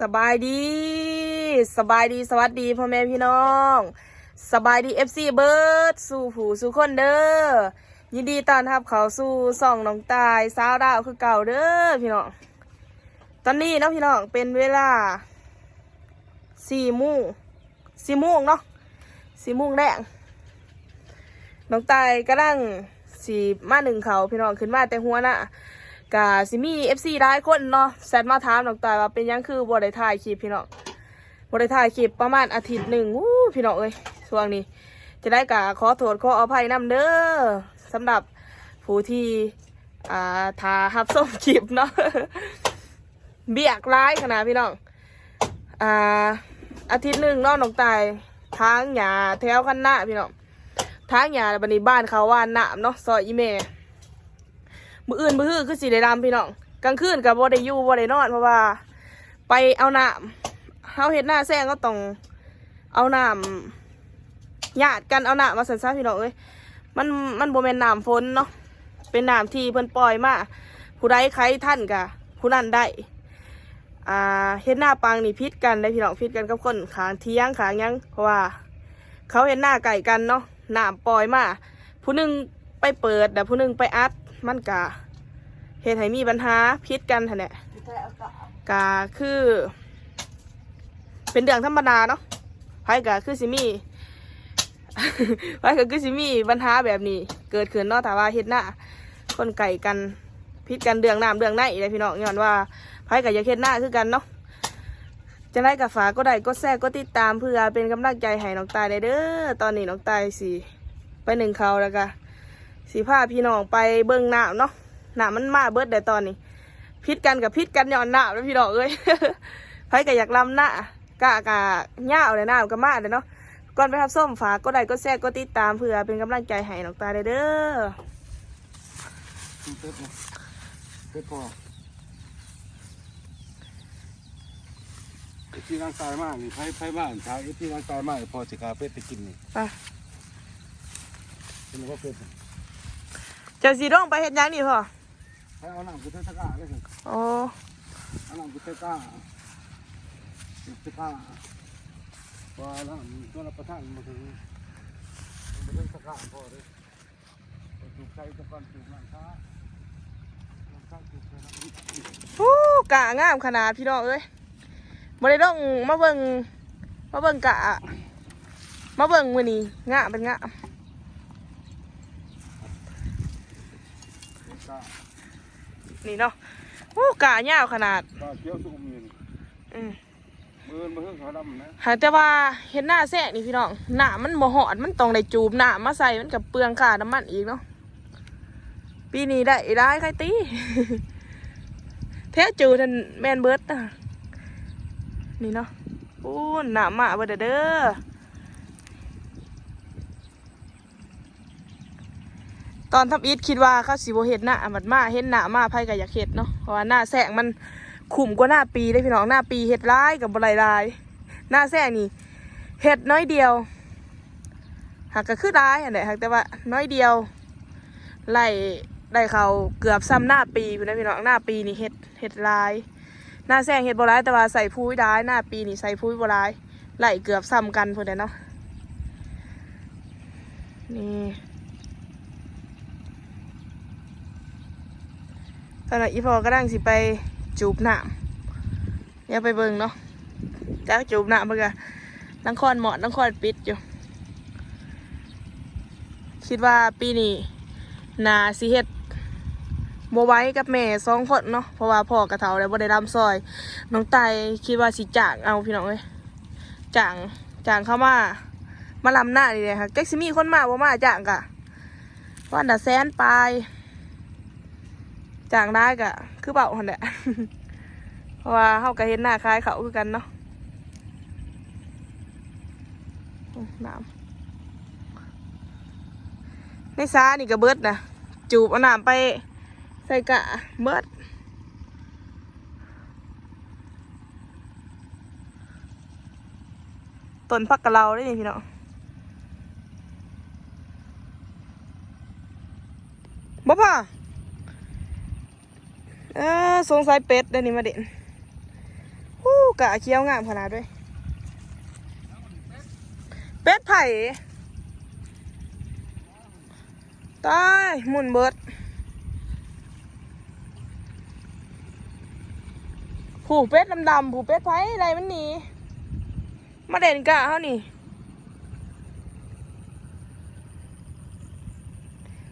สบายดี สบายดีสวัสดีพ่อแม่พี่น้อง สบายดีเอฟซีเบิร์ดสู่ผู้สู่คนเด้อยินดีต้อนรับเขาสู่ส่องน้องตายสาวดาวคือเก่าเด้อพี่น้องตอนนี้เนาะพี่น้องเป็นเวลาสี่โมงสี่โมงเนาะสี่โมงแรกน้องตายกำลังสีมาหนึ่งเขาพี่น้องขึ้นมาแต่หัวหน้า กะสิมีเอฟซีได้คนเนาะแซดมาถามน้องตายว่าเป็นยังคือบ่ได้ถ่ายคลิปพี่น้องบ่ได้ถ่ายคลิปประมาณอาทิตย์หนึ่งวู้พี่น้องเอ้ยช่วงนี้ จะได้กะขอโทษขออภัยนํเด้อสำหรับผู้ที่อ่าทาฮับส้มคลิปเนาะเบียกร้ายขนาดพี่น้องอ่าอาทิตย์หนึ่งเนาะน้องตายทางหญ้าแถวคันหน้าพี่น้องทางหญ้าบัดนี้บ้านเขาว่านน้ำเนาะซอยอีแม่ มืออื่นมือฮือคือสีได้ดำพี่น้องกลางคืนกับบ่ได้อยู่บ่ได้นอนเพราะว่า ไปเอาน้ำเฮาเฮ็ดหน้าแซงก็ต้องเอาน้ำญาติกันเอาน้ำมาสันซะพี่น้องเอ้ยมันมันบ่แมนน้ำฝนเนาะเป็นน้ำที่เพิ่นปล่อยมาผู้ใดใครท่านกะผู้นั้นได้อ่าเฮ็ดหน้าปังนี่พิษกันได้พี่น้องพิษกันกับคนขางเที่ยงขางยังเพราะว่า เขาเห็นหน้าไก่กันเนาะน้ำปล่อยมาผู้หนึงไปเปิดแต่ผู้หนึงไปอัด มันกะเหตุให้มีปัญหาพิษกันหั่นแหละกะคือ เป็นเรื่องธรรมดาเนาะไพ่กะคือสิมีไพ่กะคือสิมีปัญหาแบบนี้ เกิดขึ้นเนาะแต่ว่าเฮ็ดหน้าคนไก่กันพิษกันเดืองน้ำเดืองในเลยพี่น้องย้อนว่าไพ่กะอยากเฮ็ดหน้าคือกันเนาะจะได้กับฝาก็ได้ก็แทรกก็ติดตามเพื่อเป็นกำลังใจให้น้องตายได้เด้อตอนนี้น้องตายสิไปหนึ่งเขาแล้วกะ สีผ้าพี่น้องไปเบิ่งหนาวเนาะหนาวมันมาเบิดแต่ตอนนี้พิษกันกับพิษกันย้อนหนาวแล้วพี่น้องเอ้ยไผก็อยากลำหน้ากะกะหญ้าเลยหนาวก็มาเลยเนาะก่อนไปทับส้มฝากก็ได้ก็แชร์ก็ติดตามเพื่อเป็นกำลังใจให้น้องตาได้เด้อเป็ดนะเป็ดพอไอ้ที่ร่างกายมากนี่ไพ่ไพ่บ้านชาวไอ้ที่ร่างกายมากพอสิกาเป็ดไปกินนี่ไปเป็นว่าเป็ดน่ะ เจ้าสีร้องไปเห็นยังนี่พ่อไพ่เอาหนังกุเทศกาเลยสิโอ้เอาหนังกุเทศกากุเทศกาพอแล้วตัวรับประทานมาถึงกุเทศกาพอเลยถูกใจตะกอนถูกหลังคาหลังคาถูกใจนะฮู้กะงามขนาดพี่น้องเอ้ยบ่ได้ต้องมาเบิ่งมาเบิ่งกะมาเบิ่งมื้อนี้งามเป็นงาม หลังคา นี่เนาะฮู้กะยาวขนาดก็เคี้ยวสุกมีนอืมมือมาเพิ่งเขาดำนะหาแต่ว่าเห็นหน้าแสกนี่พี่น้องหน้ามันบ่หอดมันต้องได้จูบหน้ามาใส่มันกับเปลืองค่าน้ำมันอีกเนาะปีนี้ได้ได้ใครตีแท้จูทันแมนเบิร์ดนะนี่เนาะปูนหน้ามาเบิดเด้อ ตอนทำอีทคิดว่าเขาสิบเห็ดหน้าบัดมาเห็นหน้ามาไพ่ก็อยากเห็ดเนาะเพราะว่าหน้าแสกมันขุ่มกว่าหน้าปีได้พี่น้องหน้าปีเห็ดร้ายกับบหลายลายหน้าแซ่นี่เห็ดน้อยเดียวหากก็คือร้ายอันไหนหากแต่ว่าน้อยเดียวไล่ได้เขาเกือบซ้ำหน้าปีพี่นะพี่น้องหน้าปีนี่เห็ดเห็ดลายหน้าแซงเห็ดบร้ายแต่ว่าใส่พุ้ยได้หน้าปีนี่ใส่พุ้ยบร้ายไล่เกือบซ้ำกันเพื่อนเนาะนี่ ตอนนั้นอีพอก็ดังสิไปจูบหนามอย่าไปเบิ่งเนาะจ้าจูบหน้ามันก็นังคอนเหมาะนังคอนปิดอยู่ คิดว่าปีนี้นาสิเฮ็ดโมไว้กับแม่สองคนเนาะเพราะว่าพ่อกระเทาแล้วบ่ได้รำซอย น้องไตคิดว่าสิจ้างเอาพี่น้องเอ้ยจ้างจ้างเข้ามามาลำหน้านี่เลยค่ะแก๊กซิมี่คนมาบ่มาจ้างกะวันละแสนปลาย จ้างได้กะคือเบาหันแหละเพราะว่าเฮาก็เห็นหน้าคล้ายเขาคือกันเนาะน้ำในซานี่ก็เบิดนะจูบเอาน้ำไปใส่กะเบิดต้นพักกะเราได้นี่พี่น้องบ่พ่อ เออสงสัยเป็ดเดี๋ยวนี้มาเด่นฮู้กะเคี้ยวงามขนาดด้วย เป็ดไผ่ตายหมุนเบิดผูเป็ดดำๆผูเป็ดไผ่อะไรมันหนีมาเด่นกะเขานี่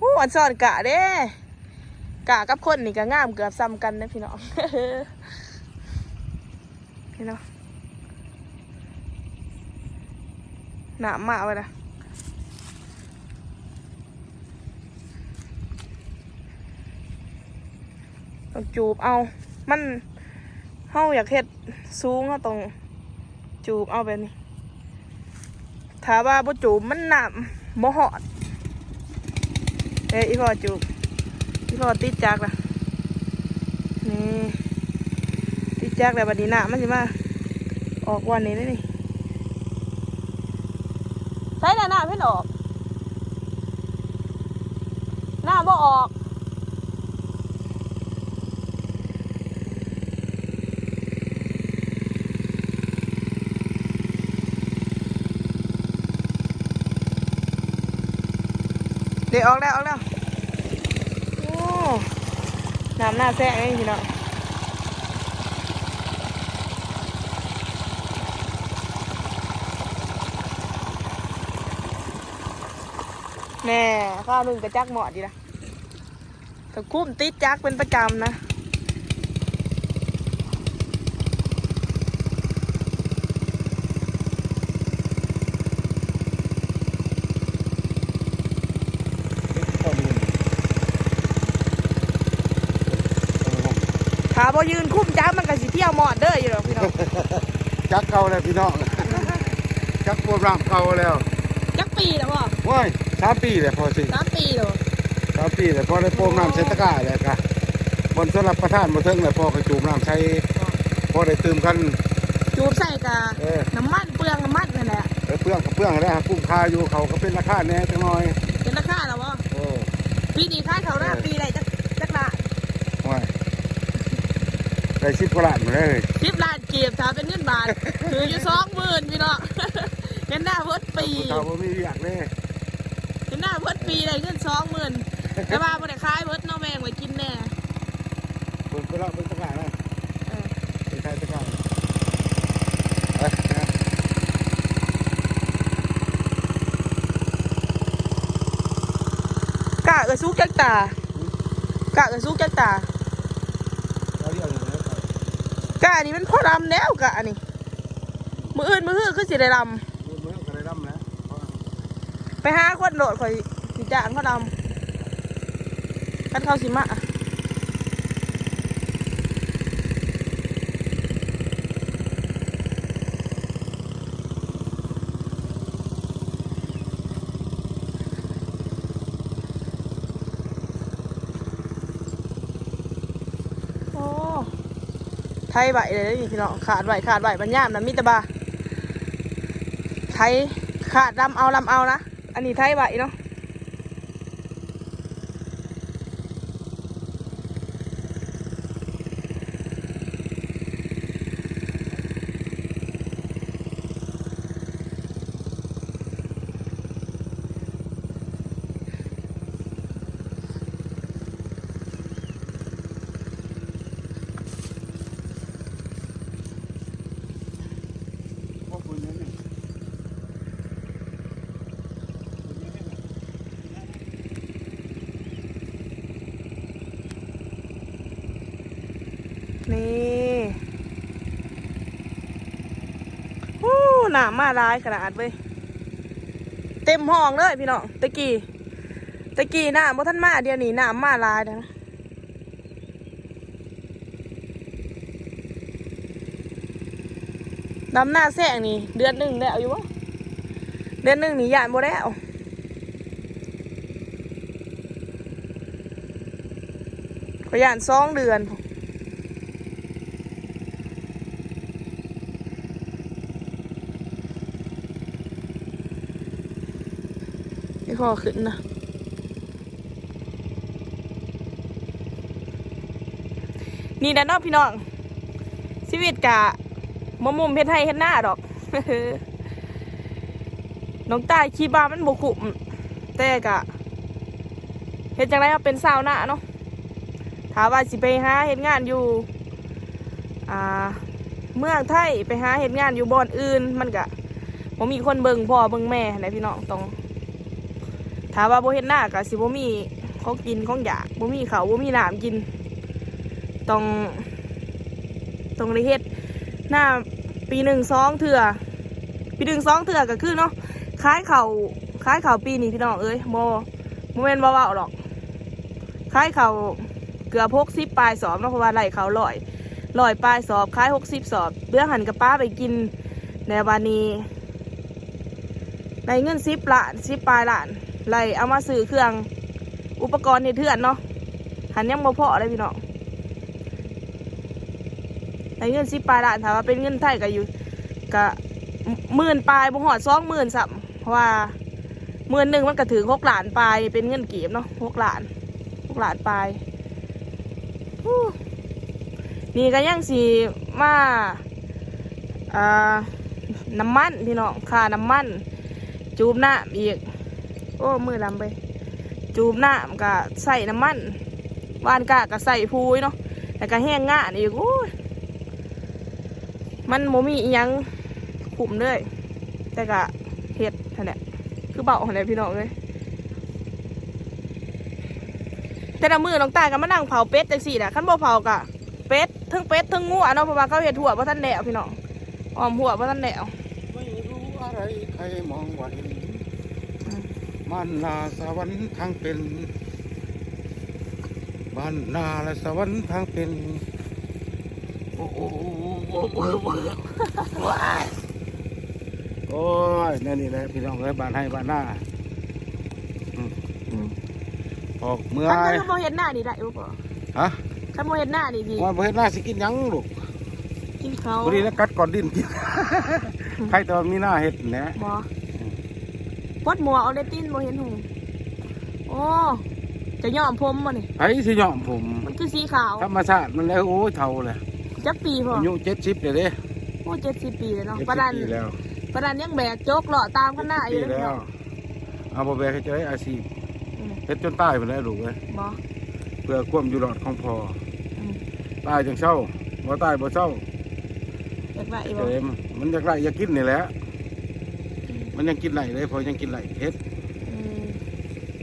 หูอันสอนกะเด้ กะกับคนนี่ก็งามเกือบซ้ำกันนะพี่น้องพี่น้องหนามมากเลยนะต้องจูบเอา มันเฮาอยากเฮ็ดสูงเฮาต้องจูบเอาแบบนี้ถ้าว่าบ่จูบมันหนามบ่หอดเอ้ยอีพ่อจูบ พี่พอติดจักล่ะนี่ติดจักแล้วบัดนี้หน้ามันสิมาออกวันนี้ได้นี่ใช่แล้วหน้าเพิ่นออกหน้าบ่ออกเดี๋ยวออกแล้วออกแล้วโอ้ น้ำหน้าแซ่ไงพี่น้องแน่ข้าวหนึ่งกระจักเหมาะดีนะแต่คุ้มติดจักเป็นประจำนะ ถ้าบ่ยืนคุ้มจักมันก็สิเที่ยวหมอดเด้ออยู่หรอกพี่น้องจักเก่าแล้วพี่น้องจักพวกรามเก่าแล้วจักปีแล้วพ่อว้ายสามปีเลยพอสิสามปีแล้วสามปีเลยพอได้โปมน้ำเซนตะกร้าเลยค่ะบนสำหรับประธานมาเทิงเลยพอกระจูมน้ำใช้พอได้ตื่มกันจูบใส่กะเออน้ำมันเปลืองน้ำมันนั่นแหละเออเปลืองกับเปลืองได้ฮะกุ้มคาอยู่เขาก็เป็นราคาแหน่จังหน่อยเป็นราคาแล้วพ่อโอ้ปีนี้ค่าเขาหน้าปีอะไรจักจักละ ว้าย ได้สิบกว่าล้านมาเลยสิบล้านเกียบถ้าเป็นเงินบาทถืออยู่สองหมื่นพี่น้องเห็นหน้าเพิ่นปีผู้เฒ่าบ่มีอยากเลยเห็นหน้าเพิ่นปีเลยเงินสองหมื่นแต่ว่าบ่ได้ขายเพิ่นเน้องแมงไว้กินแน่คนก็เลาะเป็นตะกร้านะเออเป็นใครตะกร้าเอ้ยนะกะเออซุกจักตากะเออซุกจักตาเอาเรียกเลยนะ กะอันนี้มันพอดำแล้วกะอันนี้มืออื่นมือฮือคือสิได้ดมือมือก็ได้ดำแล้วเพราะำไปหาคนโดดข่อยสิจ้างเขาดำกันเขาสิมาโอ้ไทยใบเลยนี่พี่น้องขาดใบขาดใบบัญญามนะมิตรบาไทยขาดลำเอาลำเอานะ อันนี้ไทยใบเนาะ พวกคุณเนี่ยนี่ นี่โอ้ หนามาร้ายขนาดเว้ยเต็มห้องเลยพี่น้องตะกี้ตะกี้หน้าบ่ท่านมาเดี๋ยวนี้หน้ามาลายนะดำหน้าแสงนี่ เดือนหนึ่งแล้วอยู่วะเดือนหนึ่งนี่ยานบ่แล้วขยานสองเดือน ไม่พอขึ้นนะนี่แหละเนาะพี่น้องชีวิตกะมะมุมเฮ็ดให้เฮ็ดหน้าดอกน้องตายขี้บ้ามันบ่คุ้มแต่กะเฮ็ดจังได๋เป็นสาวหน้าเนาะถามว่าสิไปหาเฮ็ดงานอยู่อ่าเมืองไทยไปหาเฮ็ดงานอยู่บ่อนอื่นมันกะบ่มีคนเบิ่งพ่อเบิ่งแม่ไหนพี่น้องต้อง ถามว่าบ่เฮ็ดหน้ากะสิบ่มีของกินของอยากบ่มีเขาวบ่มีน้ำกิน ต้อง ต้องได้เฮ็ดหน้าปีหนึ่งสองเถื่อปีหนึ่งสองเถื่อก็คือเนาะคล้ายเขาคล้ายเขาปีนี้พี่น้องเอ้ยโมโมเมนบ่เบาๆหรอกคล้ายเขาเกือบหกสิบปลายสอบเนาะเพราะว่าไหลเขาลอยลอยปลายสอบคล้ายหกสิบสอบเบื้อหันกับป้าไปกินในวันนี้ในเงินสิบล้านสิบปลายล้าน ไหลเอามาซื้อเครื่องอุปกรณ์เฮ็ดเถื่อนเนาะหันยังบ่พอเลยพี่น้องในเงินสิปลายล้านถามว่าเป็นเงินไทยก็อยู่ก็หมื่นปลายบ่หอดสองหมื่นสัมเพราะว่าหมื่นหนึ่งมันก็ถือหกหลานปลายเป็นเงินกีบเนาะหกหลานหกหลานปลายนี่ก็ยังสีมาอ่าน้ำมันพี่น้องค่าน้ำมัน จูบหน้ำอีก โอ้มือลำไปจูบหน้ำก็ใส่น้ำมันวานกะก็ใส่พูยเนาะแล้วก็แห้งง่านอีกโอ้ยมันโมมีอยังขุมเลย แต่กะเห็ดนั่นแหละคือเบาอะไรพี่น้องเลยแต่ละมือน้องตาก็มานั่งเผาเป็ดจังสี่นะขั้นบ่เผากะเป็ดทั้งเป็ดทั้งงูอะเนาะเพราะว่าเขาเห็ดหัวเพราะท่านแหนวพี่น้องออมหัวเพราะท่านแหนวไม่รู้อะไรใครมองว่า มมันนาสวรรค์ทางเป็นบ้านนาและสวรรค์ทางเป็นโอ้โหโอ้โหโอ้ยนั่นนี่แหละพี่น้องเอ้ยบ้านให้บ้านหน้าออกเมื่อขั้นยมันโมเห็ดหน้านี่ได้บ่ปะฮะขันโมเห็ดหน้านี่ดีวันเฮ็ดหน้าสิกินยังลูกกินเขาพอดีแล้วกัดก่อนดิ้นกินใครตอนมีหน้าเฮ็ดแหนะบ่ ปดหมัวเอาเดตินโมเห็นหูโอ้จะย่อมผมบ่นี่ไอ้สิยอมผมมันคือสีขาวธรรมชาติมันแล้วโอ้ยเท่าเลยจักปีพออายุเจ็ดสิบเลยเด้โอ้เจ็ดสิบปีเลยเนาะเจ็ดประสิบดันปีแล้วประดันยังแบกโจกเลาะตามข้างหน้าอปียู่เลยแล้วเนาะเอาบ่แบกให้เจออาชีพอืมเฮ็ดจนตายไปแล้วลูกเอ้ยบ่เพื่อความอยู่รอดของพ่ออืมตายจังเศร้าบ่ตายบ่เศร้าอยากได้เจบ่มมันอยากไล่อยากกินนี่แหละ มันยังกินไหลเลยพอยังกินไหลเฮ็ดอืม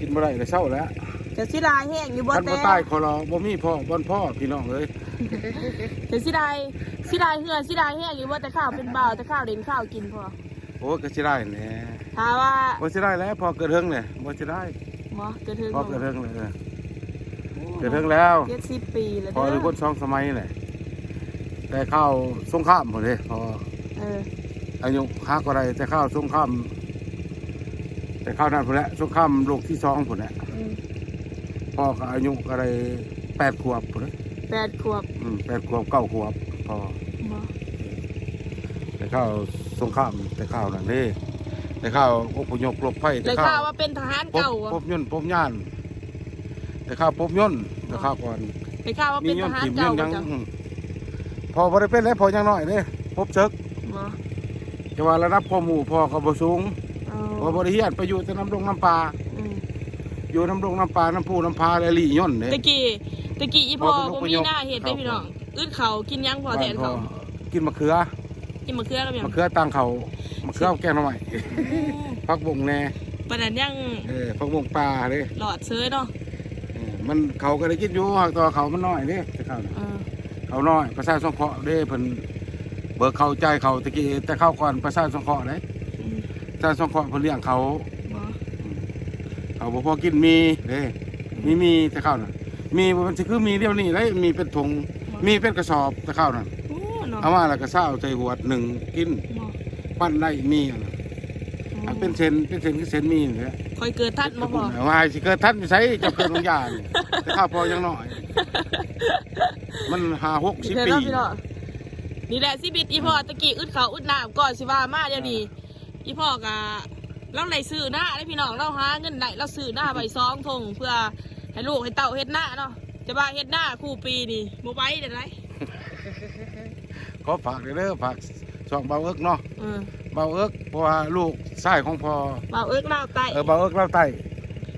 กินบ่ได้ก็เศร้าแล้วจะสิได้แห้งอยู่บ่คันแต่บ่ตายขอรอบ่มีพ่อบ่อนพ่อพี่น้องเอ้ยจะสิได้สิได้เหือสิได้แห้งอยู่บ่แต่ข้าวเป็นบ่าวแต่ข้าวเด่นข้าวกินพอโอ้ยก็สิได้แหน่ถามว่าบ่สิได้แล้วพอเกิดเฮิงเลยบ่สิได้บ่เกิดถึงพอเกิดเฮิงเลยเออเกิดเฮิงแล้ว เจ็ดสิบปีแล้วพอเด้หรือคนสองสมัยแหละแต่ข้าวสงครามหมดเลยพอ เออ อายุค้าก็ได้แต่ข้าวสงคราม แต่ข้าวนั้นพอแล้วสงครามโลกที่สองผลแหละอืมพ่อก็อายุก็ได้แปดขวบผลเลยแปดขวบอืมแปดขวบเก้าขวบพอบ่แต่ข้าวสงครามแต่ข้าวนั่นเด้แต่ข้าวอพยพหลบไผ่ได้แต่ข่าข้าววว่าเป็นทหารปบเก่าปอะบย่นปบย่าน แต่ข้าวปบย่นแต่ข้าวก่อนได้ข่าวว่ามีเป็นทย่นหารถิ่มย่เก่านยังจ้ะอืมพอบ่ได้เป็นแล้วพอยังน้อยเด้พบเชิก บ่จะว่าระดับพ่อหมู่พ่อก็บ่สูงเอาพอบริเฮียนไปอยู่แต่น้ำลงน้ำปลาอืมอยู่น้ำลงน้ำปลาน้ำพูน้ำพาและลี่ย่นเนี่ยตะกี้ตะกี้อีพ่อบ่บ่เป็นมีนกหน้าเห็ดได้เขาพี่น้องอึดเขากินหยังพอแทนเขากินมะเขือกินมะเขือกับหยังมะเขือตังเขามะเขือแกงหน่อไม้พักบงแน่ปานนั้นยังเออพักบงปลาเลยหลอดเซยเนาะเออมันเขาก็ได้กินอยู่หากตัวเขามันน้อยเด้แต่เขาน่ะเออเขาน้อยประชาสงเคราะห์เด้เพิ่น เบิกเขาใจายเขาตะกี้แต่เข้าก่อนประชาสงเคราะห์เด้อืมประชาสงเคราะห์เพิ่นเลี้ยงเขา บ่เขาบ่พอกินมีเด้มีมีแต่เข้าน่ะมีบ่มันสิคือมีเดียวนี้เลยมีเป็นถุงมีเป็นกระสอบแต่เข้าน่ะโอ้เนาะเอามาแล้วก็เศร้าใจหวดหนึ่งกินบ่ปั้นได้มีอะนะอันเป็นเซนเป็นเซนคือเซนมีนี่แหละคอยเกิดทัดมาพอเอาว่าสิเกิดท่านใช้จะเกิดบางอย่างนี่แต่ข้าวพอยังน้อย มันหาหกสิบเกิดปีเนาะพี่ น้องนี่แหละชีวิตอีพ่อตะกี้อึดเขาอึดน้ำก่อนสิว่ามาเดี๋ยวนี้อีพ่อกะเราไหนซื้อหน้าได้พี่น้องเราหาเงินไหนเราซื้อหน้าใบซองทงเพื่อให้ลูกให้เต่าเฮ็ดหน้าเนาะจะว่าเฮ็ดหน้าคู่ปีนี่บ่ไหว้เด้อไรขอฝากเด้อฝากช่องเบาเอิกเนาะเออเบาเอิกเพราะว่าลูกชายของพ่อเบาเอิกเล่าไตเออเบาเอิกเล่าไต้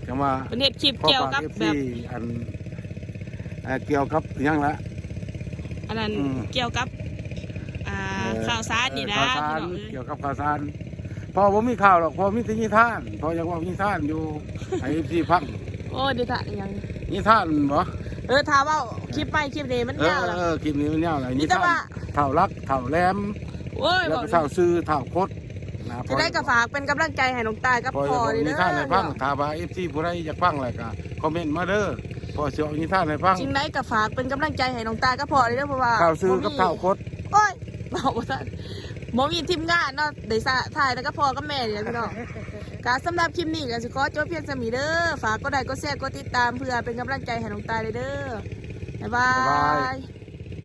จะมาเป็นเฮ็ดคลิปขอเกี่ยวฝากกับเอฟแบซีบอันเอ่อเกี่ยวกับอิหยังละอันนั้นอืมเกี่ยวกับอ่าเอ่อ ข่าวสารนี่นะข่าวสารพี่น้องเอ้ยเกี่ยวกับข่าวสารพอผมมีข่าวหรอกพอมีแต่นิทาน พอยังว่านิทานอยู่ให้เอฟซีพังโอ้ดิท่ายังนิทานบ่เออถามว่าคลิปใหม่คลิปนี้มันเออยาวเหรอเออคลิปนี้มันยาวหลายมีนิแต่ทานว่าเท่ารักเท่าแหลมโอ้ยแล้วบอกก็เท่าซื้อเท่าคดนะจะได้กระฝากเป็นกำลังใจให้น้องตายกับพอพ่อจะเลยนิเด้อทานให้ฟังถ้าว่าเอฟซีผู้ใดอยากฟังอะไรก็คอมเมนต์มาเด้อพอเสียวนิทานให้ฟังจริงได้กระฝากเป็นกำลังใจให้น้องตายกับพ่อเลยเด้อเพราะว่าเท่าซื้อกับบ่มีเท่าคดโอ้ย บอกว่าท่านบ่มีทีมงานเนาะได้สะถ่ายแล้วก็พอกับแม่นี่แหละพี่น้องกาสำหรับคลิปนี้ก็สิขอจบเพียงสมีเด้อฝากก็ได้ก็แชร์ก็ติดตามเพื่อเป็นกำลังใจให้น้องตายเลยเด้อบ๊ายบาบ๊ายบาย